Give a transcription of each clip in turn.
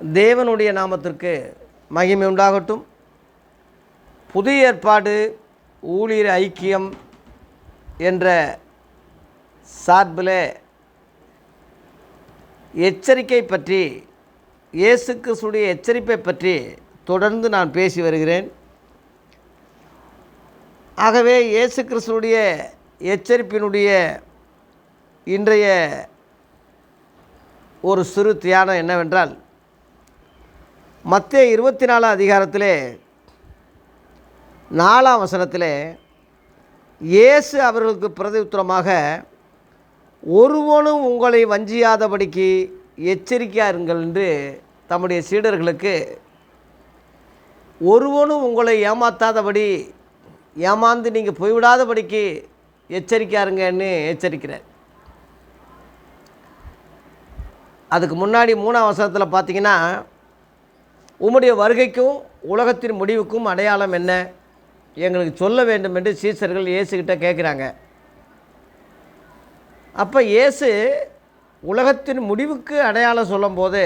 தேவனுடைய நாமத்திற்கு மகிமை உண்டாகட்டும். புதிய ஏற்பாடு ஊழியர் ஐக்கியம் என்ற சார்பில் எச்சரிக்கை பற்றி இயேசு கிறிஸ்துடைய எச்சரிப்பை பற்றி தொடர்ந்து நான் பேசி வருகிறேன். ஆகவே இயேசு கிறிஸ்துடைய எச்சரிப்பினுடைய இன்றைய ஒரு சிறு தியானம் என்னவென்றால் மத்திய இருபத்தி நாலாம் அதிகாரத்திலே நாலாம் வசனத்திலே இயேசு அவர்களுக்கு பிரதி உத்தரமாக ஒருவனும் உங்களை வஞ்சியாதபடிக்கு எச்சரிக்கையாக இருங்கள் என்று தம்முடைய சீடர்களுக்கு ஒருவனும் உங்களை ஏமாத்தாதபடி ஏமாந்து நீங்கள் போய்விடாதபடிக்கு எச்சரிக்கையாக இருங்கன்னு எச்சரிக்கிறார். அதுக்கு முன்னாடி மூணாம் வசனத்தில் பார்த்தீங்கன்னா உம்முடைய வருகைக்கும் உலகத்தின் முடிவுக்கும் அடையாளம் என்ன? எங்களுக்கு சொல்ல வேண்டும் என்று சீசர்கள் இயேசுகிட்ட கேட்குறாங்க. அப்போ இயேசு உலகத்தின் முடிவுக்கு அடையாளம் சொல்லும்போது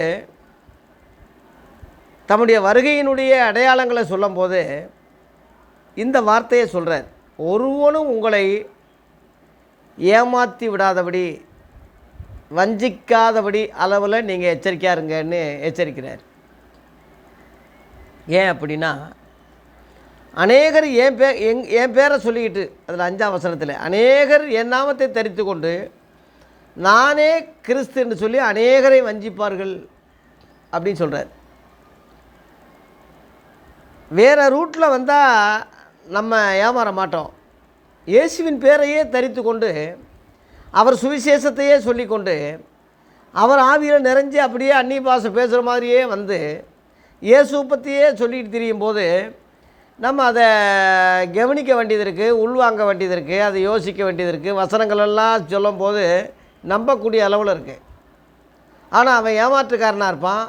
தம்முடைய வருகையினுடைய அடையாளங்களை சொல்லும்போது இந்த வார்த்தையை சொல்கிறார் ஒருவனும் உங்களை ஏமாற்றி விடாதபடி வஞ்சிக்காதபடி அளவில் நீங்கள் எச்சரிக்கையாக இருங்கன்னு எச்சரிக்கிறார். ஏன் அப்படின்னா அநேகர் என் பே எங் என் பேரை சொல்லிக்கிட்டு அதில் அஞ்சாம் வசனத்தில் அநேகர் என் நாமத்தை தரித்து கொண்டு நானே கிறிஸ்து என்று சொல்லி அநேகரை வஞ்சிப்பார்கள் அப்படின்னு சொல்கிறார் வேறு ரூட்டில் வந்தால் நம்ம ஏமாற மாட்டோம். இயேசுவின் பேரையே தரித்து கொண்டு அவர் சுவிசேஷத்தையே சொல்லிக்கொண்டு அவர் ஆவியில் நிறைஞ்சு அப்படியே அந்நிய பாஷை பேசுகிற மாதிரியே வந்து இயேசு பற்றியே சொல்லிட்டு திரியும் போது நம்ம அதை கவனிக்க வேண்டியது இருக்குது உள்வாங்க வேண்டியது இருக்குது அதை யோசிக்க வேண்டியது இருக்குது வசனங்களெல்லாம் சொல்லும்போது சொல்லும் போது நம்பக்கூடிய அளவில் இருக்குது ஆனால் அவன் ஏமாற்றுக்காரனாக இருப்பான்.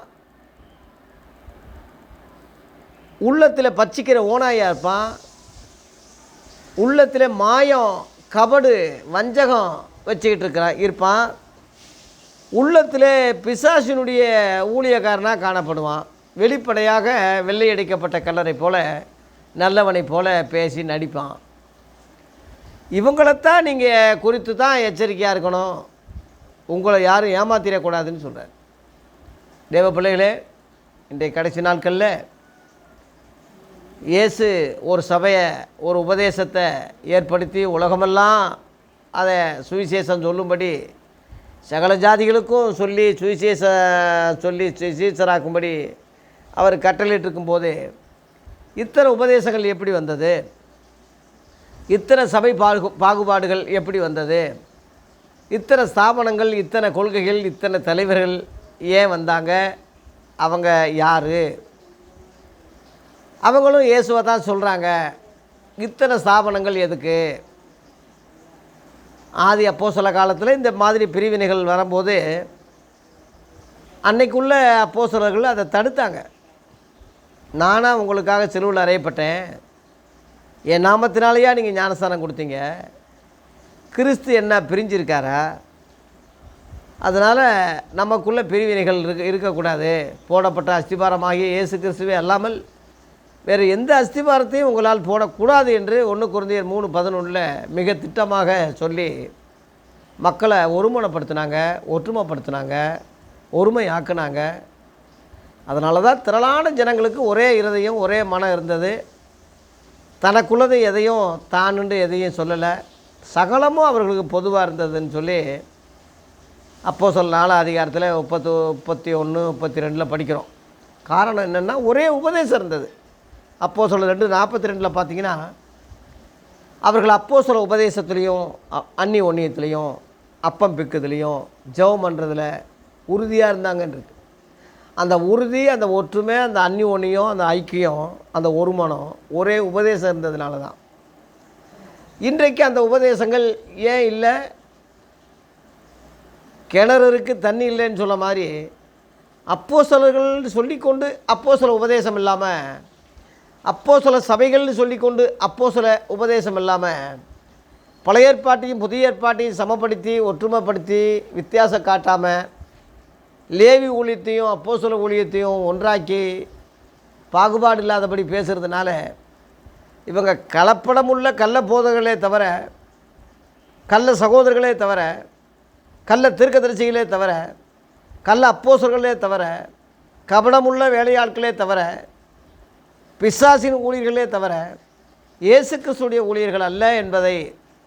உள்ளத்தில் பச்சிக்கிற ஓனாயாக இருப்பான். உள்ளத்தில் மாயம் கபடு வஞ்சகம் வச்சுக்கிட்டு இருக்கிறான் இருப்பான். உள்ளத்தில் பிசாசினுடைய ஊழியக்காரனாக காணப்படுவான். வெளிப்படையாக வெள்ளையடிக்கப்பட்ட கல்லறை போல் நல்லவனை போல பேசி நடிப்பான். இவங்களைத்தான் நீங்கள் குறித்து தான் எச்சரிக்கையாக இருக்கணும். உங்களை யாரும் ஏமாத்திடக்கூடாதுன்னு சொல்கிறார் தேவ பிள்ளைகளே இன்றைய கடைசி நாட்களில் இயேசு ஒரு சபையை ஒரு உபதேசத்தை ஏற்படுத்தி உலகமெல்லாம் அதை சுவிசேஷம் சொல்லும்படி சகல ஜாதிகளுக்கும் சொல்லி சுவிசேஷ சொல்லி சுவிசேஷராக்கும்படி அவர் கட்டளையிட்டிருக்கும் போது இத்தனை உபதேசங்கள் எப்படி வந்தது? இத்தனை சபை பாகு பாகுபாடுகள் எப்படி வந்தது? இத்தனை ஸ்தாபனங்கள் இத்தனை கொள்கைகள் இத்தனை தலைவர்கள் ஏன் வந்தாங்க? அவங்க யார்? அவங்களும் இயேசுவை தான் சொல்கிறாங்க இத்தனை ஸ்தாபனங்கள் எதுக்கு? ஆதி அப்போ சில காலத்தில் இந்த மாதிரி பிரிவினைகள் வரும்போது அன்னைக்குள்ள அப்போ அதை தடுத்தாங்க. நானாக உங்களுக்காக செலுவில் அறையப்பட்டேன். என் நாமத்தினாலேயா நீங்கள் ஞானஸ்தானம் கொடுத்தீங்க? கிறிஸ்து என்ன பிரிஞ்சிருக்காரா? அதனால் நமக்குள்ளே பிரிவினைகள் இருக்க இருக்கக்கூடாது. போடப்பட்ட அஸ்திபாரமாகிய இயேசு கிறிஸ்துவே அல்லாமல் வேறு எந்த அஸ்திபாரத்தையும் உங்களால் போடக்கூடாது என்று ஒன்று குறைந்தர் மூணு பதினொன்றில் மிக திட்டமாக சொல்லி மக்களை ஒருமுனைப்படுத்தினாங்க ஒற்றுமைப்படுத்தினாங்க ஒருமை ஆக்குனாங்க அதனால தான் திரளான ஜனங்களுக்கு ஒரே இருதயம் ஒரே மனம் இருந்தது. தனக்குள்ளது எதையும் தானுண்டு எதையும் சொல்லலை. சகலமும் அவர்களுக்கு பொதுவாக இருந்ததுன்னு சொல்லி அப்போ சொல் நாலாம் அதிகாரத்தில் முப்பத்து முப்பத்தி ஒன்று முப்பத்தி ரெண்டில் படிக்கிறோம். காரணம் என்னென்னா ஒரே உபதேசம் இருந்தது. அப்போ சொல்ல ரெண்டு நாற்பத்தி ரெண்டில் பார்த்தீங்கன்னா அவர்கள் அப்போ சொல்ல உபதேசத்துலேயும் அ- அன்னி ஒன்னியத்துலேயும் அப்பம் பிக்குதுலேயும் ஜெபம் பண்ணுறதுல உறுதியாக இருந்தாங்கன்றது அந்த உறுதி அந்த ஒற்றுமை அந்த அன்னி ஒன்னியம் அந்த ஐக்கியம் அந்த ஒருமனம் ஒரே உபதேசம் இருந்ததுனால தான். இன்றைக்கு அந்த உபதேசங்கள் ஏன் இல்லை? கிணறு இருக்கு தண்ணி இல்லைன்னு சொல்ல மாதிரி அப்போ சிலர்கள் சொல்லிக்கொண்டு அப்போ சில உபதேசம் இல்லாமல் அப்போ சில சபைகள்னு சொல்லிக்கொண்டு அப்போ சில உபதேசம் இல்லாமல் பழைய ஏற்பாட்டையும் புதிய ஏற்பாட்டையும் சமப்படுத்தி ஒற்றுமைப்படுத்தி வித்தியாசம் காட்டாமல் லேவி ஊழியத்தையும் அப்போஸ்தல ஊழியத்தையும் ஒன்றாக்கி பாகுபாடு இல்லாதபடி பேசுகிறதுனால இவங்க கலப்படமுள்ள கள்ள போதர்களே தவிர கள்ள சகோதரர்களே தவிர கள்ள தீர்க்கதரிசிகளே தவிர கள்ள அப்போசர்களே தவிர கபடமுள்ள வேலையாட்களே தவிர பிசாசின் ஊழியர்களே தவிர இயேசு கிறிஸ்துடைய ஊழியர்கள் அல்ல என்பதை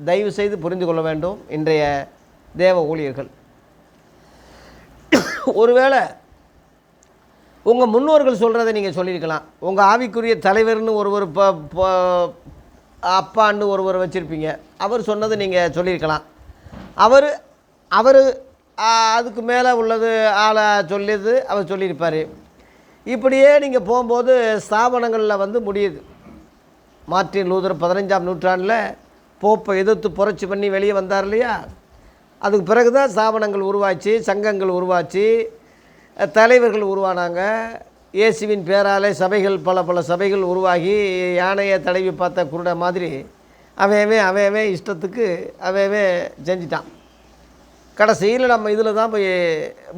தயவு செய்து புரிந்து கொள்ள வேண்டும். இன்றைய தேவ ஊழியர்கள். ஒருவேளை உங்கள் முன்னோர்கள் சொல்கிறத நீங்கள் சொல்லியிருக்கலாம். உங்கள் ஆவிக்குரிய தலைவர்னு ஒருவர் இப்போ அப்பான்னு ஒருவர் வச்சுருப்பீங்க. அவர் சொன்னது நீங்கள் சொல்லியிருக்கலாம். அவர் அவர் அதுக்கு மேலே உள்ளது ஆளை சொல்லியது அவர் சொல்லியிருப்பார். இப்படியே நீங்கள் போகும்போது ஸ்தாபனங்களில் வந்து முடியுது. மார்ட்டின் லூதர் பதினஞ்சாம் நூற்றாண்டில் போப்பை எதிர்த்து புரட்சி பண்ணி வெளியே வந்தார் இல்லையா? அதுக்கு பிறகு தான் ஸ்தாபனங்கள் உருவாச்சு சங்கங்கள் உருவாச்சு தலைவர்கள் உருவானாங்க. இயேசுவின் பேராலே சபைகள் பல பல சபைகள் உருவாகி யானையை தடவி பார்த்த குருட மாதிரி அவையவே அவையவே இஷ்டத்துக்கு அவையவே செஞ்சிட்டான். கடைசியில் நம்ம இதில் தான் போய்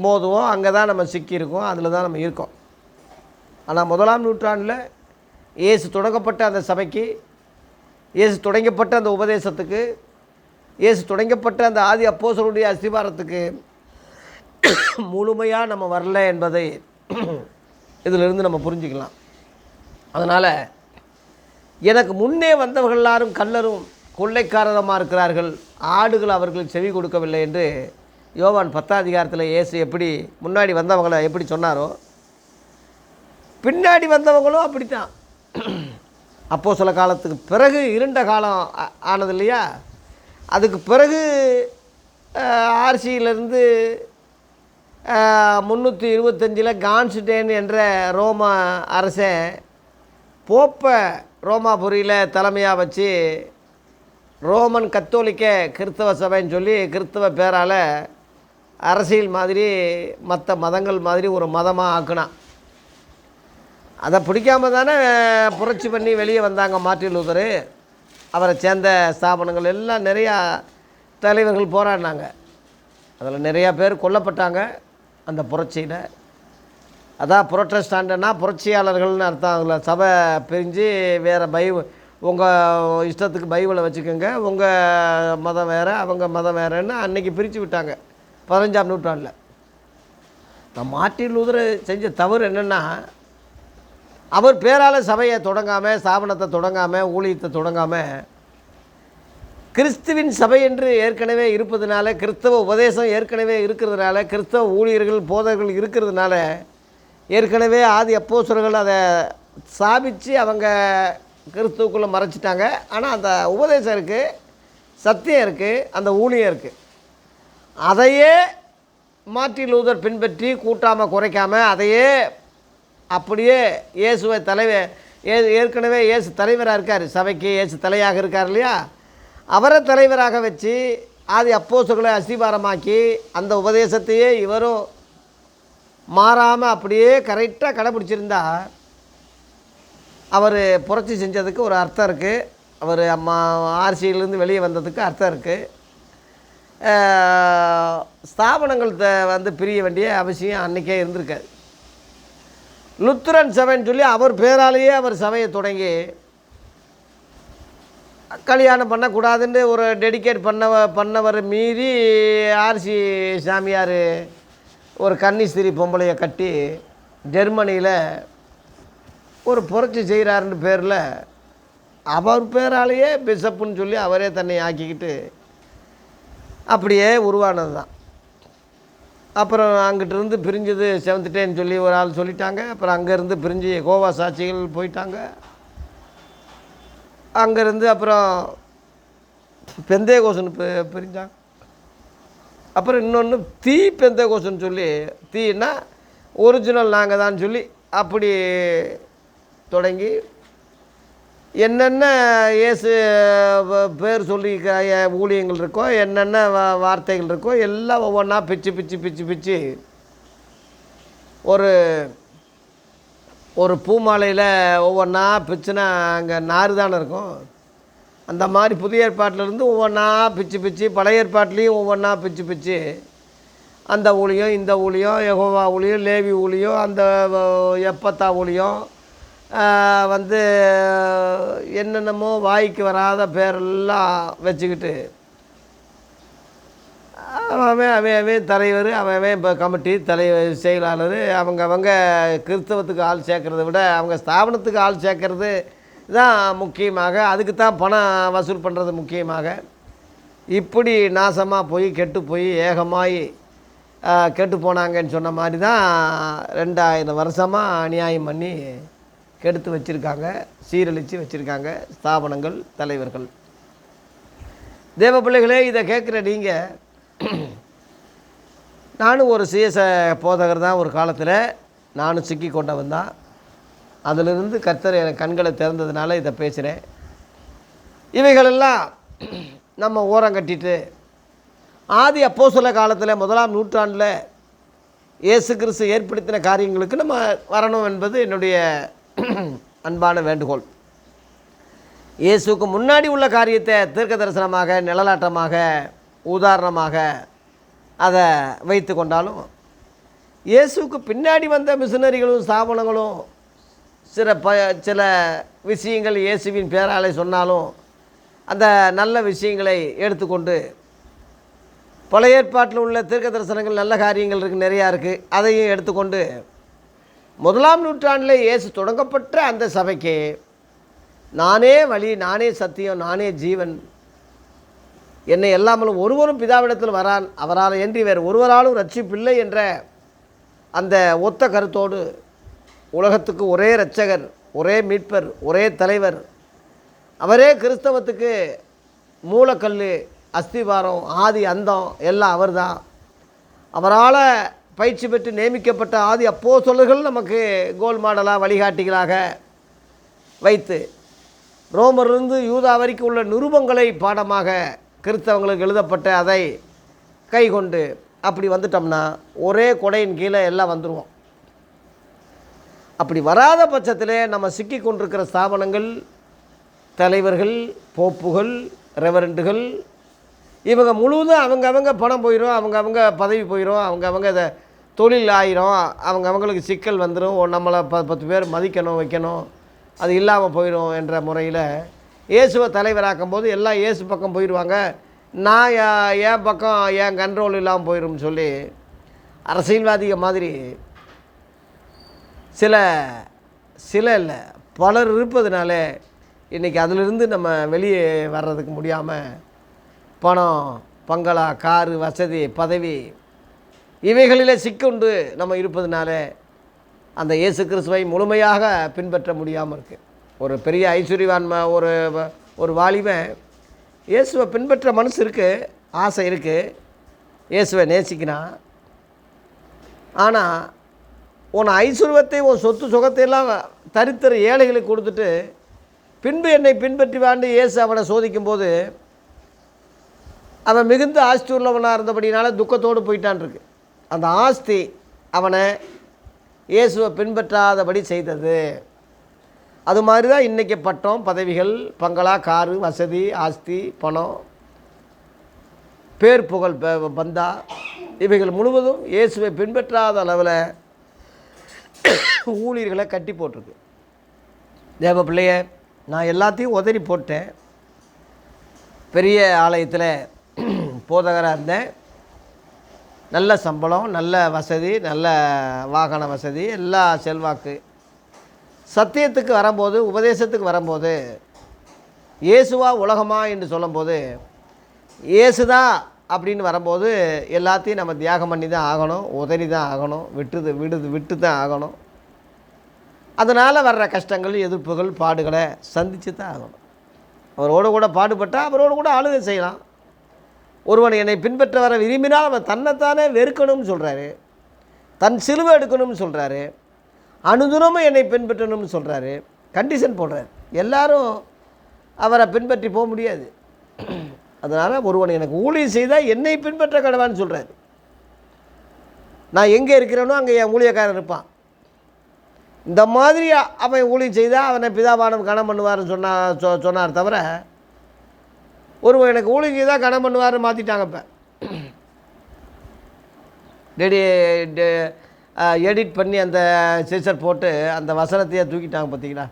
மோதுவோம். அங்கே தான் நம்ம சிக்கியிருக்கோம். அதில் தான் நம்ம இருக்கோம். ஆனால் முதலாம் நூற்றாண்டில் இயேசு தொடங்கப்பட்ட அந்த சபைக்கு இயேசு தொடங்கப்பட்ட அந்த உபதேசத்துக்கு இயேசு தொடங்கப்பட்ட அந்த ஆதி அப்போசருடைய அஸ்திவாரத்துக்கு முழுமையாக நம்ம வரல என்பதை இதிலிருந்து நம்ம புரிஞ்சுக்கலாம். அதனால் எனக்கு முன்னே வந்தவர்கள் எல்லாரும் கல்லரும் கொள்ளைக்காரரமாக இருக்கிறார்கள். ஆடுகள் அவர்களுக்கு செவி கொடுக்கவில்லை என்று யோவான் பத்தாம் அதிகாரத்தில் இயேசு எப்படி முன்னாடி வந்தவங்களை எப்படி சொன்னாரோ பின்னாடி வந்தவங்களும் அப்படித்தான். அப்போ சில காலத்துக்கு பிறகு இருண்ட காலம் ஆனது இல்லையா? அதுக்கு பிறகு ஆர்சியிலேருந்து முந்நூற்றி இருபத்தஞ்சில் கான்ஸ்டேன் என்ற ரோம அரசன் போப்பை ரோமாபுரியில் தலைமையாக வச்சு ரோமன் கத்தோலிக்க கிறிஸ்தவ சபைன்னு சொல்லி கிறிஸ்தவ பேரால் அரசியல் மாதிரி மற்ற மதங்கள் மாதிரி ஒரு மதமாக ஆக்குனான். அதை பிடிக்காம தானே புரட்சி பண்ணி வெளியே வந்தாங்க மார்ட்டின் லூதரு. அவரை சேர்ந்த ஸ்தாபனங்கள் எல்லாம் நிறையா தலைவர்கள் போராடினாங்க. அதில் நிறையா பேர் கொல்லப்பட்டாங்க அந்த புரட்சியில். அதான் புரொட்டஸ்டாண்டுனா புரட்சியாளர்கள்னு அர்த்தம் அதில். சபை பிரிஞ்சு வேறு பை உங்கள் இஷ்டத்துக்கு பைபிளை வச்சுக்கோங்க உங்கள் மதம் வேறு அவங்க மதம் வேறுன்னு அன்றைக்கி பிரித்து விட்டாங்க பதினஞ்சாம் நூற்றாண்டில். நான் மார்ட்டின் உதிரை செஞ்ச தவறு என்னென்னா அவர் பேரால் சபையை தொடங்காமல் ஸ்தாபனத்தை தொடங்காமல் ஊழியத்தை தொடங்காமல் கிறிஸ்துவின் சபை என்று ஏற்கனவே இருப்பதனால கிறிஸ்தவ உபதேசம் ஏற்கனவே இருக்கிறதுனால கிறிஸ்தவ ஊழியர்கள் போதகர்கள் இருக்கிறதுனால ஏற்கனவே ஆதி அப்போஸ்தலர்கள் அதை ஸ்தாபித்து அவங்க கிறிஸ்துவுக்குள்ளே மறைச்சிட்டாங்க. ஆனால் அந்த உபதேசம் இருக்குது சத்தியம் இருக்குது அந்த ஊழியம் இருக்குது அதையே மார்ட்டின் லூதர் பின்பற்றி கூட்டாமல் குறைக்காமல் அதையே அப்படியே இயேசுவை தலைவர் ஏ ஏற்கனவே இயேசு தலைவராக இருக்கார். சபைக்கு இயேசு தலையாக இருக்கார் இல்லையா? அவரை தலைவராக வச்சு ஆதி அப்போசுகளை அஸ்திபாரமாக்கி அந்த உபதேசத்தையே இவரும் மாறாமல் அப்படியே கரெக்டாக கடைப்பிடிச்சிருந்தா அவர் புரட்சி செஞ்சதுக்கு ஒரு அர்த்தம் இருக்குது அவர் அம்மா ஆர்சியிலேருந்து வெளியே வந்ததுக்கு அர்த்தம் இருக்குது ஸ்தாபனங்கள் த- வந்து பிரிய வேண்டிய அவசியம் அன்றைக்கே இருந்திருக்காது. லுத்துரன் சபைன்னு சொல்லி அவர் பேராலேயே அவர் சபையை தொடங்கி கல்யாணம் பண்ணக்கூடாதுன்னு ஒரு டெடிகேட் பண்ணவ பண்ணவர் மீறி ஆர்சி சாமியார் ஒரு கன்னிஸ்திரி பொம்பளையை கட்டி ஜெர்மனியில் ஒரு புரட்சி செய்கிறாருன்னு பேரில் அவர் பேராலேயே பிஷப்புன்னு சொல்லி அவரே தன்னை ஆக்கிக்கிட்டு அப்படியே உருவானது தான் அப்புறம் அங்கிட்டிருந்து பிரிஞ்சது செவந்துட்டேன்னு சொல்லி ஒரு ஆள் சொல்லிட்டாங்க. அப்புறம் அங்கேருந்து பிரிஞ்சு கோவா சாட்சிகள் போயிட்டாங்க. அங்கேருந்து அப்புறம் பெந்தே கோசன் பிரிஞ்சாங்க. அப்புறம் இன்னொன்று தீ பெந்தே கோசன் சொல்லி தீன்னா ஒரிஜினல் நாங்கள் தான் சொல்லி அப்படி தொடங்கி என்னென்ன இயேசு பேர் சொல்லி ஊழியங்கள் இருக்கோ என்னென்ன வார்த்தைகள் இருக்கோ எல்லாம் ஒவ்வொன்றா பிச்சு பிச்சு பிச்சு பிச்சு. ஒரு ஒரு பூமாலையில் ஒவ்வொன்றா பிச்சுனா அங்கே நாறு தானே இருக்கும். அந்த மாதிரி புதிய ஏற்பாட்டிலேருந்து ஒவ்வொன்றா பிச்சு பிச்சு பழைய ஏற்பாட்லேயும் ஒவ்வொன்றா பிச்சு பிச்சு. அந்த ஊழியம் இந்த ஊழியம் எகோவா ஊழியம் லேவி ஊழியம் அந்த எப்பத்தா ஊழியம் வந்து என்னென்னமோ வாய்க்கு வராத பேரெல்லாம் வச்சுக்கிட்டு அவன் அவன் அவன் தலைவர் அவன் அவன் இப்போ கமிட்டி தலைவர் செயலாளர் அவங்க அவங்க கிறிஸ்தவத்துக்கு ஆள் சேர்க்கறத விட அவங்க ஸ்தாபனத்துக்கு ஆள் சேர்க்கறது தான் முக்கியமாக அதுக்கு தான் பணம் வசூல் பண்ணுறது முக்கியமாக. இப்படி நாசமாக போய் கெட்டு போய் ஏகமாய் கெட்டு போனாங்கன்னு சொன்ன மாதிரி தான் ரெண்டாயிரம் வருஷமாக அநியாயம் பண்ணி கெடுத்து வச்சுருக்காங்க சீரழித்து வச்சுருக்காங்க ஸ்தாபனங்கள் தலைவர்கள். தேவ பிள்ளைகளே இதை கேட்குற நீங்கள் நானும் ஒரு சிஎஸ் போதகர் தான் ஒரு காலத்தில். நானும் சிக்கி கொண்டவன் தான். அதிலிருந்து கர்த்தர் என் கண்களை திறந்ததுனால இதை பேசுகிறேன் இவைகளெல்லாம் நம்ம ஓரம் கட்டிட்டு ஆதி அப்போ சொல்ல காலத்தில் முதலாம் நூற்றாண்டில் இயேசு கிறிஸ்து ஏற்படுத்தின காரியங்களுக்கு நம்ம வரணும் என்பது என்னுடைய அன்பான வேண்டுகோள். இயேசுக்கு முன்னாடி உள்ள காரியத்தை தீர்க்க தரிசனமாக நிழலாட்டமாக உதாரணமாக அதை வைத்து கொண்டாலும் இயேசுக்கு பின்னாடி வந்த மிஷினரிகளும் ஸ்தாபனங்களும் சில ப சில விஷயங்கள் இயேசுவின் பேராலை சொன்னாலும் அந்த நல்ல விஷயங்களை எடுத்துக்கொண்டு பழைய ஏற்பாட்டில் உள்ள தீர்க்க தரிசனங்கள் நல்ல காரியங்கள் இருக்குது நிறையா இருக்குது அதையும் எடுத்துக்கொண்டு முதலாம் நூற்றாண்டில் இயேசு தொடங்கப்பட்ட அந்த சபைக்கு நானே வழி நானே சத்தியம் நானே ஜீவன் என்னை எல்லாமலும் ஒருவரும் பிதாவிடத்தில் வரான் அவரால் என்று வேறு ஒருவராலும் ரட்சிப்பில்லை என்ற அந்த ஒத்த கருத்தோடு உலகத்துக்கு ஒரே இரட்சகர் ஒரே மீட்பர் ஒரே தலைவர். அவரே கிறிஸ்தவத்துக்கு மூலக்கல் அஸ்திவாரம் ஆதி அந்தம் எல்லாம் அவர்தான். அவரால் பயிற்சி பெற்று நியமிக்கப்பட்ட ஆதி அப்போ அப்போஸ்தலர்கள் நமக்கு கோல் மாடலாக வழிகாட்டிகளாக வைத்து ரோமரிலிருந்து யூதா வரைக்கும் உள்ள நிருபங்களை பாடமாக கிறிஸ்தவங்களுக்கு எழுதப்பட்ட அதை கை கொண்டு அப்படி வந்துட்டோம்னா ஒரே கொடையின் கீழே எல்லாம் வந்துடுவோம் அப்படி வராத பட்சத்தில் நம்ம சிக்கி கொண்டிருக்கிற ஸ்தாபனங்கள் தலைவர்கள் போப்புகள் ரெவரண்டுகள் இவங்க முழுவதும் அவங்க அவங்க பணம் போயிடும் அவங்க அவங்க பதவி போயிடும் அவங்க அவங்க இதை தொழில் ஆயிரும் அவங்க அவங்களுக்கு சிக்கல் வந்துடும் நம்மளை ப பத்து பேர் மதிக்கணும் வைக்கணும். அது இல்லாமல் போயிடும் என்ற முறையில் இயேசுவை தலைவராக்கும் போது எல்லாம் இயேசு பக்கம் போயிடுவாங்க நான் என் பக்கம் என் கண்ட்ரோல் இல்லாமல் போயிடும்னு சொல்லி அரசியல்வாதிக மாதிரி சில சில இல்லை பலர் இருப்பதுனால இன்றைக்கி அதிலிருந்து நம்ம வெளியே வர்றதுக்கு முடியாமல் பணம் பங்களா காரு வசதி பதவி இவைகளில் சிக்கொண்டு நம்ம இருப்பதனால அந்த இயேசு கிறிஸ்துவை முழுமையாக பின்பற்ற முடியாமல் இருக்குது ஒரு பெரிய ஐஸ்வர்யவான் ஒரு வ- ஒரு வாலிபன் இயேசுவை பின்பற்ற மனசு இருக்குது ஆசை இருக்குது இயேசுவை நேசிக்கிறான். ஆனால் உன் ஐஸ்வர்யத்தை உன் சொத்து சுகத்தை எல்லாம் தரித்திர ஏழைகளுக்கு கொடுத்துட்டு பின்பு என்னை பின்பற்றி வாண்டு இயேசு அவனை சோதிக்கும்போது அவன் மிகுந்த ஆஸ்தி உள்ளவனாக இருந்தபடினால துக்கத்தோடு போயிட்டான் இருக்கு. அந்த ஆஸ்தி அவனை இயேசுவை பின்பற்றாதபடி செய்தது. அது மாதிரி தான் இன்றைக்கி பட்டம் பதவிகள் பங்களா காரு வசதி ஆஸ்தி பணம் பேர் புகழ் ப- பந்தா இவைகள் முழுவதும் இயேசுவை பின்பற்றாத அளவில் ஊழியர்களை கட்டி போட்டிருக்கு. தேவ பிள்ளைய நான் எல்லாத்தையும் உதறி போட்டேன். பெரிய ஆலயத்தில் போதகராக இருந்தேன். நல்ல சம்பளம் நல்ல வசதி நல்ல வாகன வசதி எல்லா செல்வாக்கு. சத்தியத்துக்கு வரும்போது உபதேசத்துக்கு வரும்போது இயேசுவா உலகமா என்று சொல்லும்போது இயேசுதா அப்படின்னு வரும்போது எல்லாத்தையும் நம்ம தியாகம் பண்ணி தான் ஆகணும் உதறி தான் ஆகணும் விட்டுது விடுது விட்டு தான் ஆகணும். அதனால் வர்ற கஷ்டங்கள் எதிர்ப்புகள் பாடுகளை சந்தித்து தான் ஆகணும். அவரோடு கூட பாடுபட்டால் அவரோடு கூட ஆளுகை செய்யலாம். ஒருவன் என்னை பின்பற்ற வர விரும்பினால் அவன் தன்னைத்தானே வெறுக்கணும்னு சொல்கிறாரு தன் சிலுவை எடுக்கணும்னு சொல்கிறாரு அனுதினமும் என்னை பின்பற்றணும்னு சொல்கிறாரு கண்டிஷன் போடுறார். எல்லாரும் அவரை பின்பற்றி போக முடியாது. அதனால் ஒருவன் எனக்கு ஊழியம் செய்தால் என்னை பின்பற்ற கடவான்னு சொல்கிறாரு நான் எங்கே இருக்கிறேனோ அங்கே என் ஊழியக்காரன் இருப்பான். இந்த மாதிரி அவன் ஊழியம் செய்தால் அவனை பிதாபானம் கணம் பண்ணுவார்னு சொன்னா சொ சொன்னார் தவிர ஒருவன் எனக்கு ஊழிக்கு தான் கணம் பண்ணுவார்னு மாற்றிட்டாங்க இப்போ. டெடி எடிட் பண்ணி அந்த சிசர் போட்டு அந்த வசனத்தையே தூக்கிட்டாங்க பார்த்தீங்களா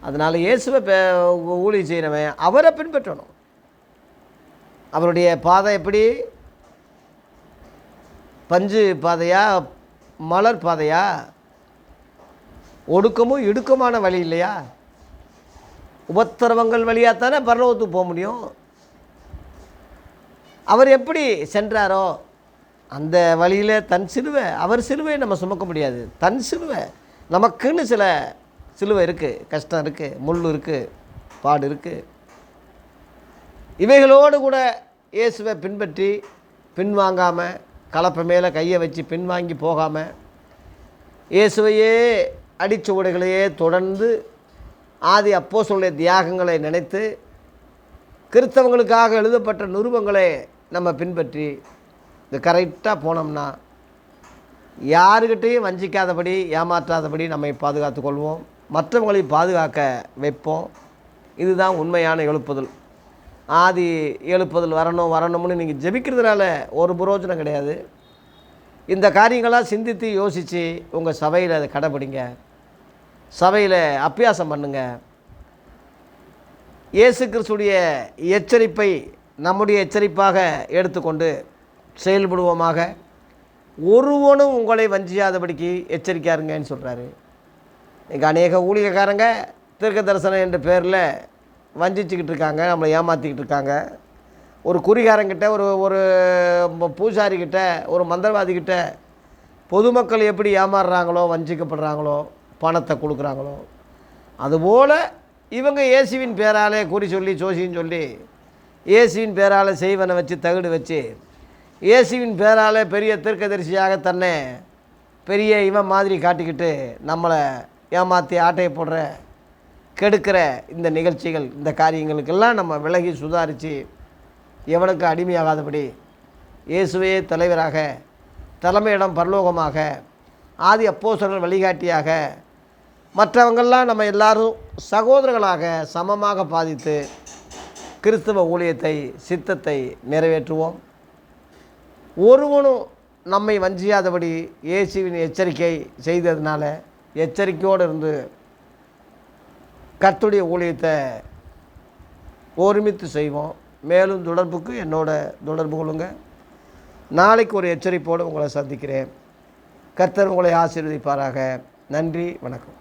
அதனால் இயேசுவை பே- செய்கிறவன் அவரை பின்பற்றணும். அவருடைய பாதை எப்படி? பஞ்சு பாதையா மலர் பாதையா? ஒடுக்கமும் இடுக்கமான வழி இல்லையா? உபத்திரவங்கள் வழியாக தானே பரலோகத்துக்கு போக முடியும்? அவர் எப்படி சென்றாரோ அந்த வழியில் தன் சிலுவை அவர் சிலுவையை நம்ம சுமக்க முடியாது. தன் சிலுவை நமக்குன்னு சில சிலுவை இருக்குது கஷ்டம் இருக்குது முள் இருக்குது பாடு இருக்குது இவைகளோடு கூட இயேசுவை பின்பற்றி பின்வாங்காமல் கலப்பை மேலே கையை வச்சு பின்வாங்கி போகாமல் இயேசுவையே அடிச்சுவடுகளையே தொடர்ந்து ஆதி அப்போஸ்தலருடைய தியாகங்களை நினைத்து கிறிஸ்தவங்களுக்காக எழுதப்பட்ட நிருபங்களை நம்ம பின்பற்றி இது கரெக்டாக போனோம்னா யாருக்கிட்டையும் வஞ்சிக்காதபடி ஏமாற்றாதபடி நம்மை பாதுகாத்து கொள்வோம். மற்றவங்களை பாதுகாக்க வைப்போம். இதுதான் உண்மையான எழுப்புதல். ஆதி எழுப்புதல் வரணும் வரணும்னு நீங்கள் ஜெபிக்கிறதுனால ஒரு புரோஜனம் கிடையாது. இந்த காரியங்களாக சிந்தித்து யோசித்து உங்கள் சபையில் அதை கடைப்பிடிங்க சபையில் அபியாசம் பண்ணுங்க. இயேசு கிறிஸ்துடைய எச்சரிப்பை நம்முடைய எச்சரிப்பாக எடுத்துக்கொண்டு செயல்படுவோமாக. ஒருவனும் உங்களை வஞ்சியாதபடிக்கு எச்சரிக்காருங்கன்னு சொல்கிறாரு இங்கே அநேக ஊழியக்காரங்க தீர்க்க தரிசனம் என்ற பேரில் வஞ்சிச்சுக்கிட்டு இருக்காங்க நம்மளை ஏமாற்றிக்கிட்டு இருக்காங்க. ஒரு குறிகாரங்கிட்ட ஒரு ஒரு பூசாரிக்கிட்ட ஒரு மந்திரவாதிக்கிட்ட பொதுமக்கள் எப்படி ஏமாறுறாங்களோ வஞ்சிக்கப்படுறாங்களோ பணத்தை கொடுக்குறாங்களோ? அதுபோல் இவங்க இயேசுவின் பேராலே குறி சொல்லி ஜோசின்னு சொல்லி இயேசுவின் பேரால் செய்வனை வச்சு தகுடு வச்சு இயேசுவின் பேரால் பெரிய தீர்க்கதரிசியாக தன்னை பெரிய இவன் மாதிரி காட்டிக்கிட்டு நம்மளை ஏமாற்றி ஆட்டையை போடுற கெடுக்கிற இந்த நிகழ்ச்சிகள் இந்த காரியங்களுக்கெல்லாம் நம்ம விலகி சுதாரித்து எவனுக்கு அடிமையாகாதபடி இயேசுவே தலைவராக தலைமையிடம் பரலோகமாக ஆதி அப்போஸ்தலர் வழிகாட்டியாக மற்றவங்கெல்லாம் நம்ம எல்லாரும் சகோதரர்களாக சமமாக பாதித்து கிறிஸ்தவ ஊழியத்தை சித்தத்தை நிறைவேற்றுவோம். ஒருவனும் நம்மை வஞ்சியாதபடி இயேசுவின் எச்சரிக்கை செய்ததுனால எச்சரிக்கையோடு இருந்து கத்துடைய ஊழியத்தை ஒருமித்து செய்வோம். மேலும் தொடர்புக்கு என்னோட தொடர்பு கொள்ளுங்கள் நாளைக்கு ஒரு எச்சரிப்போடு உங்களை சந்திக்கிறேன். கர்த்தர் உங்களை ஆசீர்வதிப்பாராக. நன்றி வணக்கம்.